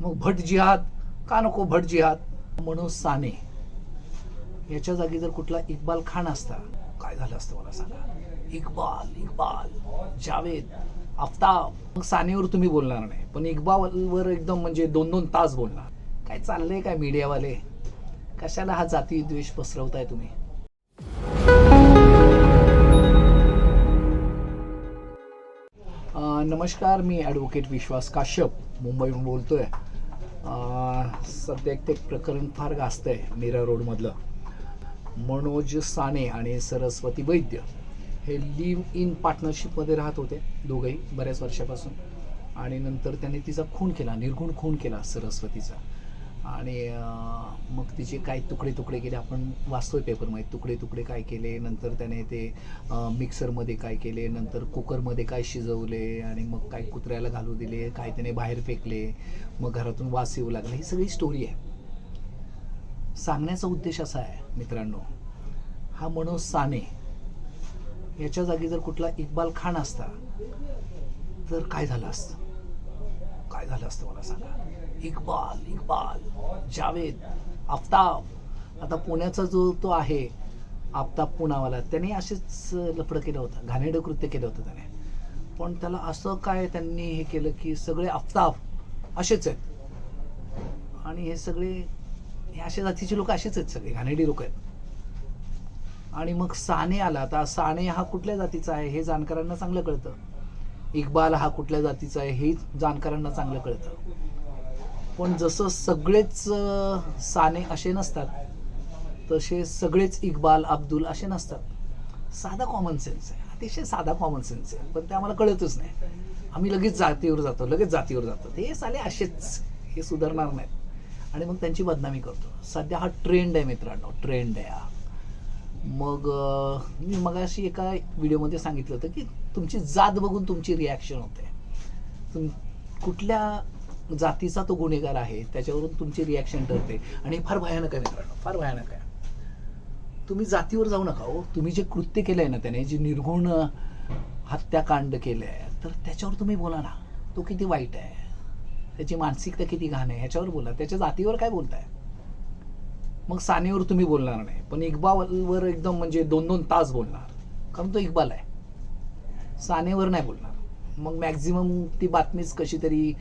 मग भट जिहाद का नको भट जिहाद? म्हणून साने. याच्या जागी जर कुठला इक्बाल खान असता काय झालं असतं मला सांगा? इक्बाल इक्बाल जावेद आफताब. मग सानेवर तुम्ही बोलणार नाही पण इक्बालवर एकदम म्हणजे दोन दोन तास बोलणार. काय चाललंय काय मीडियावाले? कशाला हा जाती द्वेष पसरवताय तुम्ही? नमस्कार मी ॲडव्होकेट विश्वास काश्यप मुंबईहून बोलतो आहे सध्या एक ते प्रकरण फार गाजत आहे मीरा रोडमधलं. मनोज साने आणि सरस्वती वैद्य हे लिव्ह इन पार्टनरशिपमध्ये राहत होते दोघंही बऱ्याच वर्षापासून. आणि नंतर त्याने तिचा खून केला निर्गुण खून केला सरस्वतीचा. आणि मग तिचे काय तुकडे तुकडे केले. आपण वाचतोय पेपरमध्ये तुकडे तुकडे काय केले नंतर त्याने ते मिक्सरमध्ये काय केले नंतर कुकरमध्ये काय शिजवले आणि मग काय कुत्र्याला घालू दिले काय त्याने बाहेर फेकले मग घरातून वास येऊ लागला. ही सगळी स्टोरी आहे. सांगण्याचा उद्देश असा आहे मित्रांनो. हा मनोज साने याच्या जागी जर कुठला इक्बाल खान असता तर काय झालं असतं? काय झालं असतं मला सांगा? इकबाल इकबाल जावेद आफताब. आता पुण्याचा जो तो आहे आफताब पुनावाला त्याने असेच लफडं केलं होतं घाणेरडं कृत्य केलं होतं त्याने. पण त्याला असं काय त्यांनी हे केलं की सगळे आफताब असेच आहेत. आणि हे सगळे हे अशा जातीचे लोक असेच आहेत सगळे घाणेरडी लोक आहेत. आणि मग साने आला आता साने हा कुठल्या जातीचा आहे हे जाणकारांना चांगलं कळतं. इकबाल हा कुठल्या जातीचा आहे हे जाणकारांना चांगलं कळतं. पण जसं सगळेच साने असे नसतात तसे सगळेच इक्बाल अब्दुल असे नसतात. साधा कॉमन सेन्स आहे. अतिशय साधा कॉमन सेन्स आहे. पण ते आम्हाला कळतच नाही. आम्ही लगेच जातीवर जातो लगेच जातीवर जातो. ते साले असेच. हे सुधारणार नाहीत. आणि मग त्यांची बदनामी करतो. सध्या हा ट्रेंड आहे मित्रांनो. ट्रेंड आहे हा. मग मी मी मगाशी एका व्हिडिओमध्ये सांगितलं होतं की तुमची जात बघून तुमची रिॲक्शन होते. तुम कुठल्या जातीचा तो गुन्हेगार आहे त्याच्यावरून तुमची रिॲक्शन ठरते. आणि हे फार भयानक आहे मित्रांनो फार भयानक आहे. तुम्ही जातीवर जाऊ नका हो. तुम्ही जे कृत्य केलंय ना त्याने जे निर्गुण हत्याकांड केलं आहे तर त्याच्यावर तुम्ही बोला ना. तो किती वाईट आहे. त्याची मानसिकता किती घाण आहे ह्याच्यावर बोला. त्याच्या जातीवर काय बोलताय? मग सानेवर तुम्ही बोलणार नाही. पण इक्बालवर एकदम म्हणजे दोन दोन तास बोलणार. कारण तो इक्बाल आहे. सानेवर नाही बोलणार. मग मॅक्झिमम ती बातमीच कशी तरी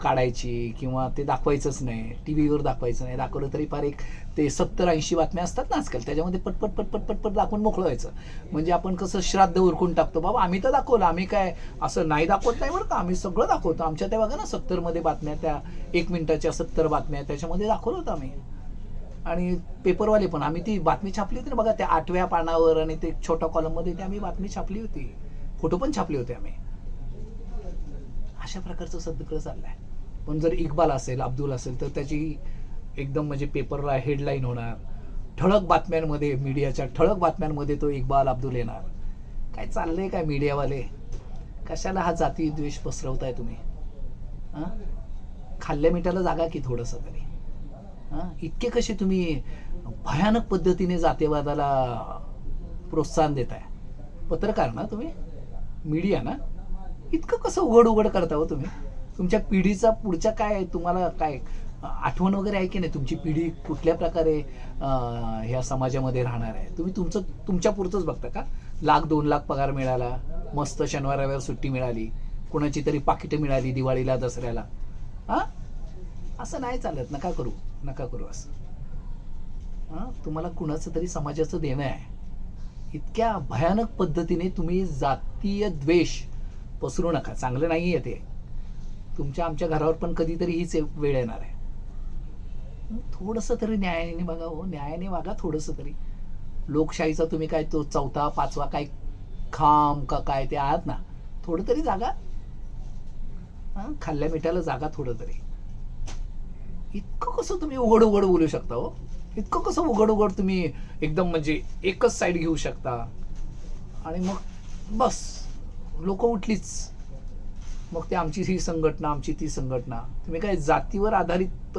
काढायची किंवा ते दाखवायचंच नाही. टी व्हीवर दाखवायचं नाही. दाखवलं तरी फार एक ते सत्तर ऐंशी बातम्या असतात ना आजकाल. त्याच्यामध्ये पटपट पटपट पटपट दाखवून मोकळं व्हायचं. म्हणजे आपण कसं श्राद्ध उरकून टाकतो बाबा आम्ही तर दाखवलं. आम्ही काय असं नाही दाखवत नाही बरं का. आम्ही सगळं दाखवतो. आमच्या त्या बघा ना सत्तरमध्ये बातम्या त्या एक मिनिटाच्या सत्तर बातम्या त्याच्यामध्ये दाखवलं होतं आम्ही. आणि पेपरवाले पण. आम्ही ती बातमी छापली होती ना बघा त्या आठव्या पानावर आणि ते छोट्या कॉलममध्ये ती आम्ही बातमी छापली होती. फोटो पण छापले होते आम्ही. अशा प्रकारचं सद्दकडं चाललं आहे पण जर इक्बाल असेल अब्दुल असेल तर त्याची एकदम म्हणजे पेपरला हेडलाईन होणार. ठळक बातम्यांमध्ये मीडियाच्या ठळक बातम्यांमध्ये तो इक्बाल अब्दुल येणार. काय चाललंय काय मीडियावाले कशाला हा जाती द्वेष पसरवताय तुम्ही? हां? खाल्ल्या मिठाला जागा की थोडंसं तरी? हां? इतके कसे तुम्ही भयानक पद्धतीने जातीवादाला प्रोत्साहन देताय? पत्रकार ना तुम्ही? मीडिया ना? इतकं कसं उघड उघड करता हो तुम्ही? तुमच्या पिढीचा पुढच्या काय तुम्हाला काय आठवण वगैरे आहे की नाही? तुमची पिढी कुठल्या प्रकारे ह्या समाजामध्ये राहणार आहे? तुम्ही तुमचं तुमच्या पुरतंच बघता का? लाख दोन लाख पगार मिळाला मस्त शनिवार रविवार सुट्टी मिळाली कुणाची तरी पाकिटं मिळाली दिवाळीला दसऱ्याला. हां? असं नाही चालत. नका करू. नका करू असं. हां? तुम्हाला कुणाचं तरी समाजाचं देणं आहे. इतक्या भयानक पद्धतीने तुम्ही जातीय द्वेष पसरू नका. चांगलं नाही आहे ते. तुमच्या आमच्या घरावर पण कधीतरी हीच वेळ येणार आहे. थोडंसं तरी न्यायाने बघा हो. न्यायाने वागा थोडंसं तरी. लोकशाहीचा तुम्ही काय तो चौथा पाचवा काय खांब का काय ते आहात ना थोडं तरी जागा. हां खाल्ल्या मिठाला जागा थोडं तरी. इतकं कसं तुम्ही उघड उघड बोलू शकता हो? इतकं कसं उघड उघड तुम्ही एकदम म्हणजे एकच साईड घेऊ शकता. आणि मग बस. लोक उठलीच. मग ते आमची ही संघटना आमची ती संघटना. तुम्ही काय जातीवर आधारित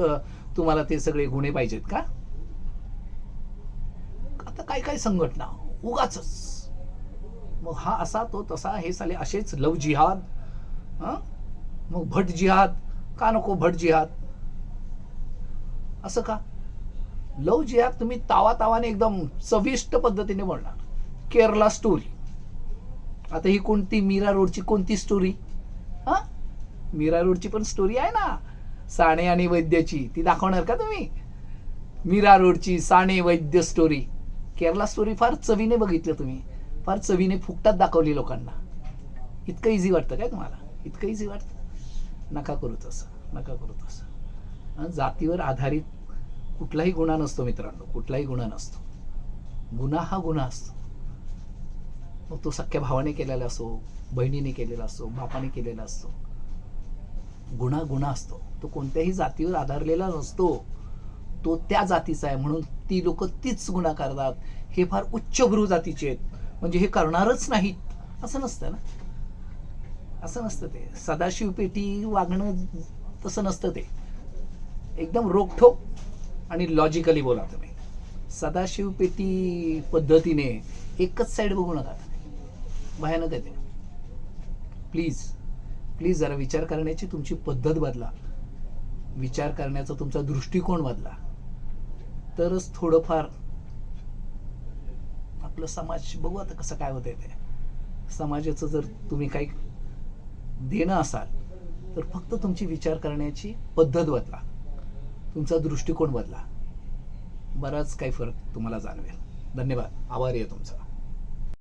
तुम्हाला ते सगळे गुन्हे पाहिजेत का? आता काय काय संघटना? उगाच मग हा असा तो तसा हे साले असेच लव जिहाद मग भट जिहाद का नको भट जिहाद? असं का? लव जिहाद तुम्ही तावा तावाने एकदम चविष्ट पद्धतीने बोलणार. केरला स्टोरी आता ही कोणती मीरा रोडची कोणती स्टोरी हा? मीरा रोडची पण स्टोरी आहे ना. साणे आणि वैद्याची. ती दाखवणार का तुम्ही? मीरा रोडची साणे वैद्य स्टोरी केरला स्टोरी फार चवीने बघितलं तुम्ही. फार चवीने फुकटात दाखवली लोकांना. इतकं इझी वाटतं काय तुम्हाला? इतकं इझी वाटतं? नका करू तसं. नका करू तसं. जातीवर आधारित कुठलाही गुन्हा नसतो मित्रांनो. कुठलाही गुन्हा नसतो. गुन्हा हा गुन्हा असतो. मग तो सख्या भावाने केलेला असो बहिणीने केलेला असो बापाने केलेला असतो गुन्हा गुन्हा असतो. तो कोणत्याही जातीवर आधारलेला नसतो. तो त्या जातीचा आहे म्हणून ती लोक तीच गुन्हा करतात. हे फार उच्चभ्रू जातीचे आहेत. म्हणजे हे करणारच नाहीत. असं नसतं ना? असं नसतं ते. सदाशिव पेटी वागणं तसं नसतं ते. एकदम रोखठोक आणि लॉजिकली बोला तुम्ही. सदाशिव पेटी पद्धतीने एकच साईड बघू नका. भयानक आहे ते. प्लीज प्लीज जरा विचार करण्याची तुमची पद्धत बदला. विचार करण्याचा तुमचा दृष्टिकोन बदला. तरच थोडंफार आपलं समाज बघू आता कसं काय होतंय ते. समाजाचं जर तुम्ही काही देणं असाल तर फक्त तुमची विचार करण्याची पद्धत बदला. तुमचा दृष्टिकोन बदला. बराच काही फरक तुम्हाला जाणवेल. धन्यवाद. आभारी आहे तुमचा.